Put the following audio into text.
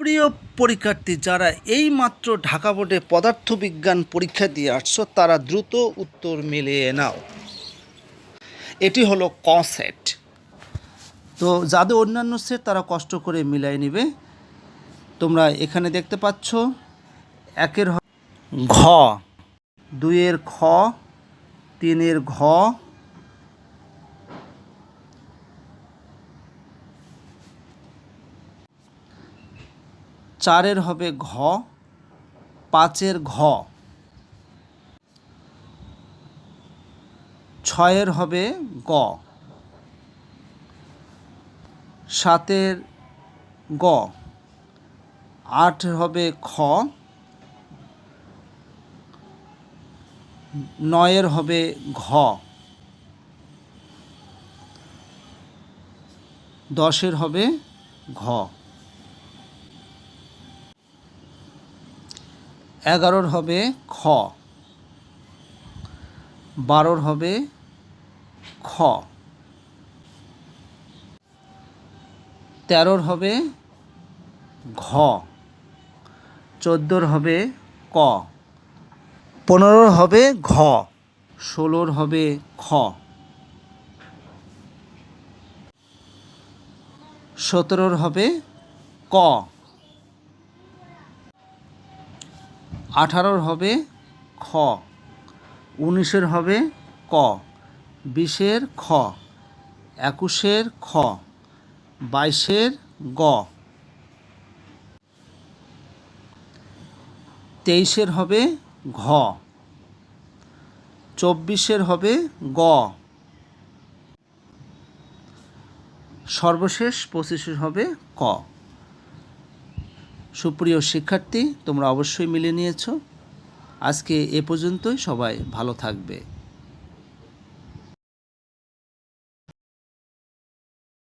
প্রিয় পরীক্ষার্থী, যারা এই মাত্র ঢাকা বোর্ডে পদার্থবিজ্ঞান পরীক্ষা দিয়ে আসছো, তারা দ্রুত উত্তর মিলিয়ে নাও। এটি হলো ক সেট। তো যাদের অন্যান্য সেট, তারা কষ্ট করে মিলাই নেবে। তোমরা এখানে দেখতে পাচ্ছ, একের ঘ দুইয়ের খ, তিনের ঘ চারের হবে ঘ, পাঁচের ঘ। ছয়ের হবে গ। সাতের গ। আট হবে খ। নয়ের হবে ঘ। দশের হবে ঘ। এগারোর হবে খ। বারোর হবে খ। তেরোর হবে ঘ। চোদ্দোর হবে ক। পনেরোর হবে ঘ। ষোলোর হবে খ। সতেরোর হবে ক। আঠারোর হবে খ, উনিশের হবে ক, বিশের খ, একুশের খ, বাইশের গ। তেইশের হবে ঘ, চব্বিশের হবে গ। সর্বশেষ পঁচিশের হবে ক। সুপ্রিয় শিক্ষার্থী তোমরা অবশ্যই মিলে নিয়েছো। আজকে এ পর্যন্তই সবাই ভালো থাকবে।